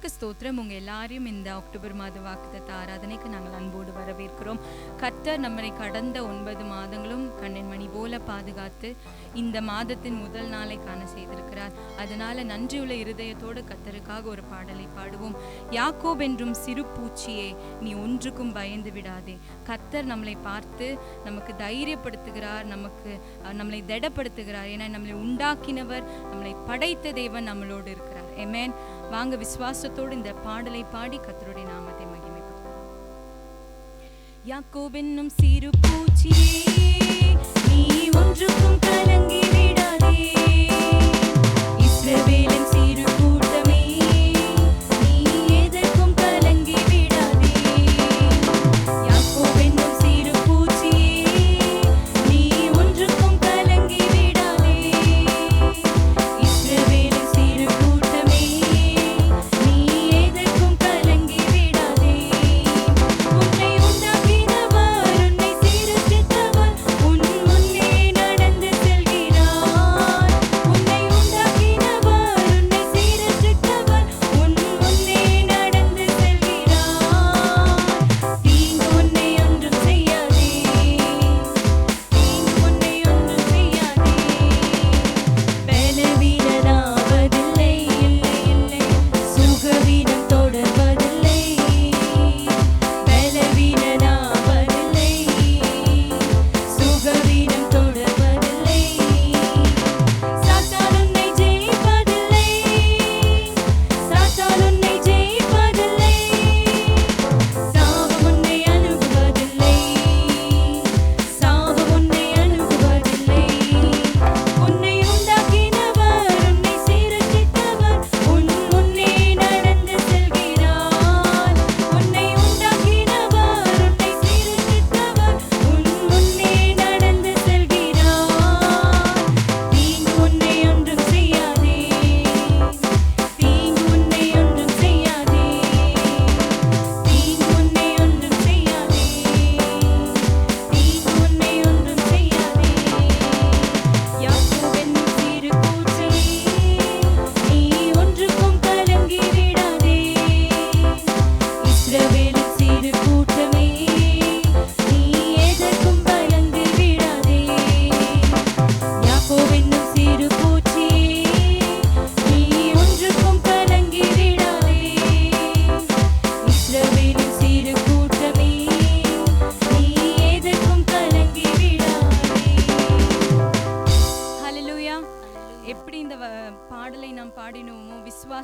கர்த்தருக்கு ஸ்தோத்திரம். உங்க எல்லாரையும் இந்த அக்டோபர் மாத வாக்குத்த ஆராதனைக்கு நாங்கள் அன்போடு வரவேற்கிறோம். கர்த்தர் நம்மை கடந்த ஒன்பது மாதங்களும் கண்ணின் மணி போல பாதுகாத்து இந்த மாதத்தின் முதல் நாளை காண செய்திருக்கிறார். அதனால நன்றியுள்ள இருதயத்தோடு கர்த்தருக்காக ஒரு பாடலை பாடுவோம். யாக்கோப் என்றும் சிறு பூச்சியே நீ ஒன்றுக்கும் பயந்து விடாதே. கர்த்தர் நம்மளை பார்த்து நமக்கு தைரியப்படுத்துகிறார் நமக்கு நம்மளை திடப்படுத்துகிறார். ஏன்னா நம்மளை உண்டாக்கினவர் நம்மளை படைத்த தேவன் நம்மளோடு இருக்கிறார். எமேன் வாங்க விசுவாசத்தோடு இந்த பாடலை பாடி கத்தருடைய நாமத்தை மகிமைப்படுத்தலாம் யாக்கோபென்னும் சிறு பூச்சியே நீ ஒன்றுக்கும் கலங்கி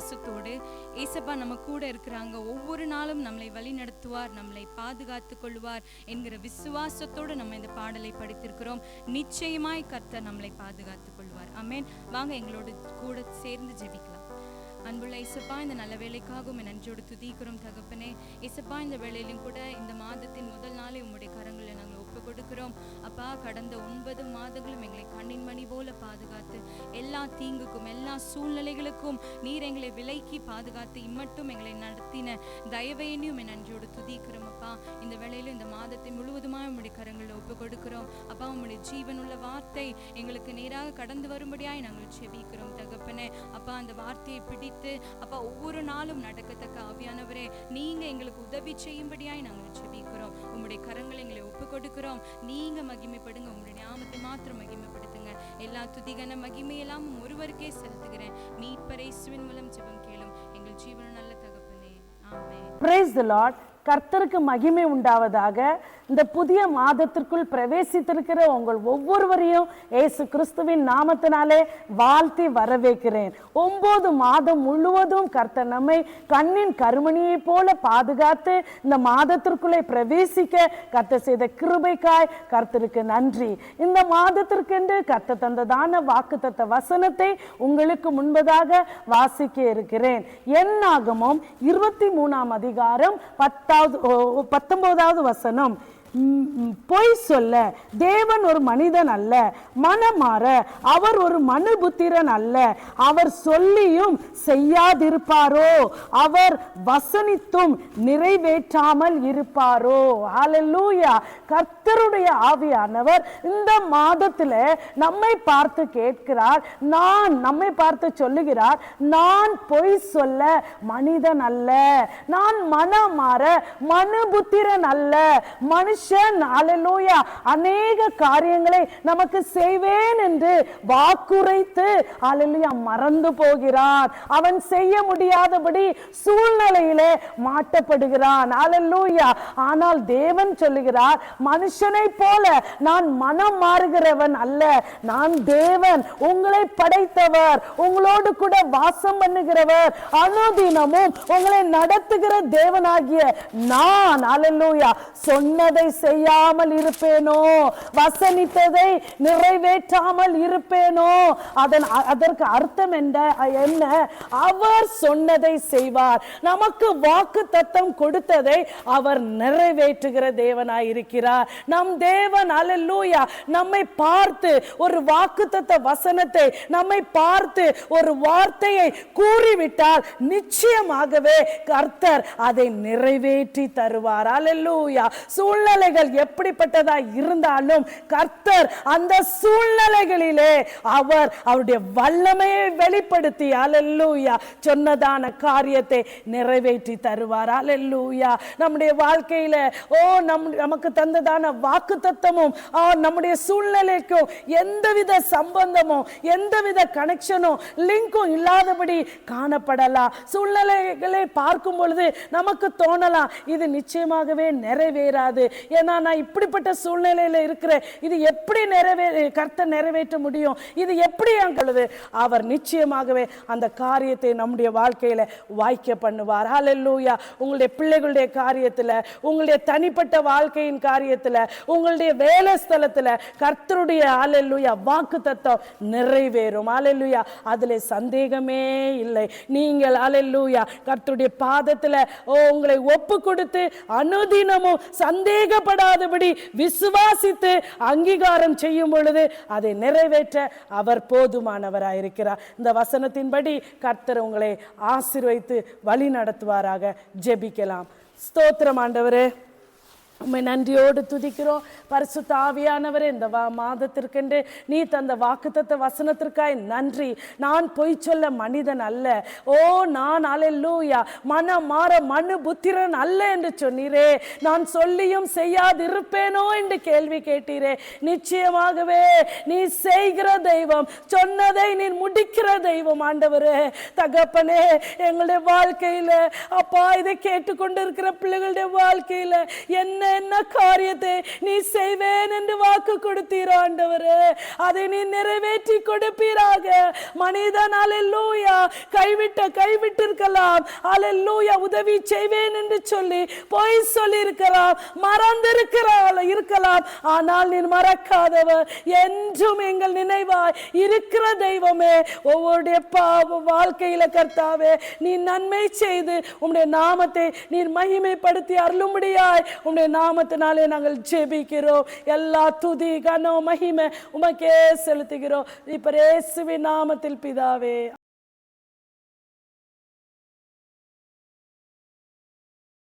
விசுவாசத்தோடு ஏசப்பா நம்ம கூட இருக்கிறாங்க. ஒவ்வொரு நாளும் நம்மளை வழி நடத்துவார் நம்மளை பாதுகாத்து கொள்வார் என்கிற விசுவாசத்தோடு நம்ம இந்த பாடலை படித்திருக்கிறோம். நிச்சயமாய் கர்த்தர் நம்மளை பாதுகாத்து கொள்வார். அமேன் வாங்க எங்களோடு கூட சேர்ந்து ஜெபிக்கலாம். அன்புள்ள இசப்பா இந்த நல்ல வேலைக்காக உம்மை நன்றியோடு துதிக்கிறோம் தகப்பனே. இசப்பா இந்த வேலையிலும் கூட இந்த மாதத்தின் முதல் நாளை உங்களுடைய கரங்களில் நாங்கள் கொடுக்கிறோம். அப்பா கடந்த ஒன்பது மாதங்களும் எங்களை கண்ணின் மணி போல பாதுகாத்து எல்லா தீங்குக்கும் எல்லா சூழ்நிலைகளுக்கும் நீர் எங்களை விலைக்கு பாதுகாத்து இம்மட்டும் எங்களை நடத்தின தயவையினையும் நன்றியோடு துதிக்கிறோம் அப்பா. இந்த வேளையிலும் இந்த மாதத்தை முழுவதுமாக உங்களுடைய கரங்களில் ஒப்பு கொடுக்கிறோம் அப்பா உங்களுடைய ஜீவனுள்ள வார்த்தை எங்களுக்கு நேராக கடந்து வரும்படியாய் நாங்கள் செபிக்கிறோம் தகப்பனே. அப்பா அந்த வார்த்தையை பிடித்து அப்பா ஒவ்வொரு நாளும் நடக்கத்தக்க ஆவியானவரே நீங்க எங்களுக்கு உதவி செய்யும்படியாய் நாங்கள் செபிக்கிறோம் உம்முடைய கரங்களை எங்களை ஒப்பு கொடுக்கிறோம் நீங்க மகிமைப்படுங்க. உங்களுடைய நாமத்தை மாத்திரம் மகிமைப்படுத்துங்க. எல்லா துதிகன மகிமையெல்லாம் எல்லாம் ஒருவருக்கே செலுத்துகிறேன். மீட்பரை சிவன் மூலம் ஜெபம் கேளும். எங்கள் ஜீவன நல்ல தகப்பனே. ஆமே பிரைஸ் தி லார்ட் கர்த்தருக்கு மகிமை உண்டாவதாக இந்த புதிய மாதத்திற்குள் பிரவேசித்திருக்கிற உங்கள் ஒவ்வொருவரையும் இயேசு கிறிஸ்துவின் நாமத்தினாலே வாழ்த்தி வரவேற்கிறேன். ஒன்பது மாதம் முழுவதும் கர்த்தர் நம்மை கண்ணின் கருமணியைப் போல பாதுகாத்து இந்த மாதத்திற்குள்ளே பிரவேசிக்க கர்த்தர் செய்த கிருபைக்காய் கர்த்தருக்கு நன்றி. இந்த மாதத்திற்கென்று கர்த்த தந்ததான வாக்குத்தத்த வசனத்தை உங்களுக்கு முன்பதாக வாசிக்க இருக்கிறேன். என்னாகமும் இருபத்தி மூணாம் அதிகாரம் பத்தாம் ஓ, பத்தொன்பதாவது வசனம். பொய் சொல்ல தேவன் ஒரு மனிதன் அல்ல. மனமாற அவர் ஒரு மனுபுத்திரன் அல்ல. அவர் சொல்லியும் செய்யாதிருப்பாரோ? அவர் வசனித்தும் நிறைவேற்றாமல் இருப்பாரோ? ஹalleluya கர்த்தருடைய ஆவியானவர் இந்த மாதத்துல நம்மை பார்த்து கேட்கிறார். நான் நம்மை பார்த்து சொல்லுகிறார். நான் பொய் சொல்ல மனிதன் அல்ல. நான் மனம் மாற மனுபுத்திரன் அல்ல. மனுஷன் அலலூயா அநேக காரியங்களை நமக்கு செய்வேன் என்று வாக்குரைத்து ஹalleluya மறந்து போகிறான் அவன் செய்ய முடியாதபடி சூழ்நிலையிலே மாட்டப்படுகிறான். அலலூயா ஆனால் தேவன் சொல்லுகிறார் மனுஷனை போல நான் மனம் மாறுகிறவன் அல்ல. நான் தேவன். உங்களை படைத்தவர். உங்களோடு கூட வாசம் பண்ணுகிறவர். அனுதினமும் உங்களை நடத்துகிற தேவனாகிய நான். அலலூயா சொன்னதை செய்யாமல் இருப்பேனோ? வசனித்ததை நிறைவேற்றாமல் இருப்பேனோ? அதன் அதற்கு அர்த்தம் என்ன என்ன? அவர் சொன்னதை செய்வார். நமக்கு வாக்கு தத்தம் கொடுத்ததை அவர் நிறைவேற்றுகிற தேவனாய் இருக்கிறார் நம் தேவன் அலல்லூயா நம்மை பார்த்து ஒரு வாக்குத்தத்த வசனத்தை நம்மை பார்த்து ஒரு வார்த்தையை கூறிவிட்டால் நிச்சயமாகவே கர்த்தர் அதை நிறைவேற்றி தருவார். சூழல் சூழ்நிலைகள் எப்படிப்பட்டதா இருந்தாலும் கர்த்தர் அந்த சூழ்நிலைகளிலே அவர் அவருடைய வல்லமையை வெளிப்படுத்தி அலல்லூயா சொன்னதான காரியத்தை நிறைவேற்றி தருவார். அலல்லூயா நம்முடைய வாழ்க்கையில ஓ நம் நமக்கு தந்ததான வாக்கு தத்தமும் நம்முடைய சூழ்நிலைக்கும் எந்தவித சம்பந்தமும் எந்தவித கனெக்ஷனும் லிங்கும் இல்லாதபடி காணப்படலாம். சூழ்நிலைகளை பார்க்கும் பொழுது நமக்கு தோணலாம் இது நிச்சயமாகவே நிறைவேறாது. ஏன்னா நான் இப்படிப்பட்ட சூழ்நிலையில இருக்கிறேன். இது எப்படி நிறைவே கர்த்தர் நிறைவேற்ற முடியும்? இது எப்படி எங்களது அவர் நிச்சயமாகவே அந்த காரியத்தை நம்முடைய வாழ்க்கையில வாய்க்க பண்ணுவார். ஹலல்லூயா உங்களுடைய பிள்ளைகளுடைய காரியத்துல உங்களுடைய தனிப்பட்ட வாழ்க்கையின் காரியத்துல உங்களுடைய வேலை ஸ்தலத்துல கர்த்தருடைய ஆலல்லூயா வாக்கு தத்துவம் நிறைவேறும். ஆலல்லூயா அதுல சந்தேகமே இல்லை. நீங்கள் ஆலல்லூயா கர்த்தருடைய பாதத்துல ஓ உங்களை ஒப்பு கொடுத்து அனுதினமும் சந்தேகப்படாதபடி விசுவாசித்து அங்கீகாரம் செய்யும் பொழுது அதை நிறைவேற்ற அவர் போதுமானவராயிருக்கிறார். இந்த வசனத்தின்படி கர்த்தர் உங்களை ஆசிர்வைத்து வழி நடத்துவாராக. ஜெபிக்கலாம். ஸ்தோத்திரம் ஆண்டவரே. உண்மை நன்றியோடு துதிக்கிறோம். பரிசு தாவியானவர் இந்த வா மாதத்திற்கென்று நீ தந்த வாக்குத்தத்த வசனத்திற்காய் நன்றி. நான் பொய் சொல்ல மனிதன் அல்ல. ஓ நான் அலல்லூயா மன மாற மனு புத்திரன் அல்ல என்று சொன்னீரே. நான் சொல்லியும் செய்யாதிருப்பேனோ என்று கேள்வி கேட்டீரே. நிச்சயமாகவே நீ செய்கிற தெய்வம் சொன்னதை நீ முடிக்கிற தெய்வம் ஆண்டவரே. தகப்பனே எங்களுடைய வாழ்க்கையில அப்பா இதை கேட்டுக்கொண்டிருக்கிற பிள்ளைகளுடைய வாழ்க்கையில என்ன என்ன காரியத்தை நீ செய்வேன் என்று வாக்கு கொடுத்தீர் ஆண்டவரே. அதை நீ நிறைவேற்றி கொடுப்பீராக. மனிதன் அலெல்லூயா கைவிட்ட கைவிட்டிருக்கலாம். அலெல்லூயா உதவி செய்வேன் என்று சொல்லி பொய் சொல்லி இருக்கலாம் மறந்திருக்கிறாள் இருக்கலாம். ஆனால் நீ மறக்காதவர். என்றும் எங்கள் நினைவாய் இருக்கிற தெய்வமே. ஒவ்வொருடைய பாவ வாழ்க்கையில கர்த்தாவே நீ நன்மை செய்து உம்முடைய நாமத்தை நீர் மகிமைப்படுத்தி அருளும்படியாய் உம்முடைய நாமத்தினாலே நாங்கள் ஜெபிக்கிறோம். எல்லா துதி கனோ மகிமை உமக்கே செலுத்துகிறோம். இப்ப இயேசுவின் நாமத்தில் பிதாவே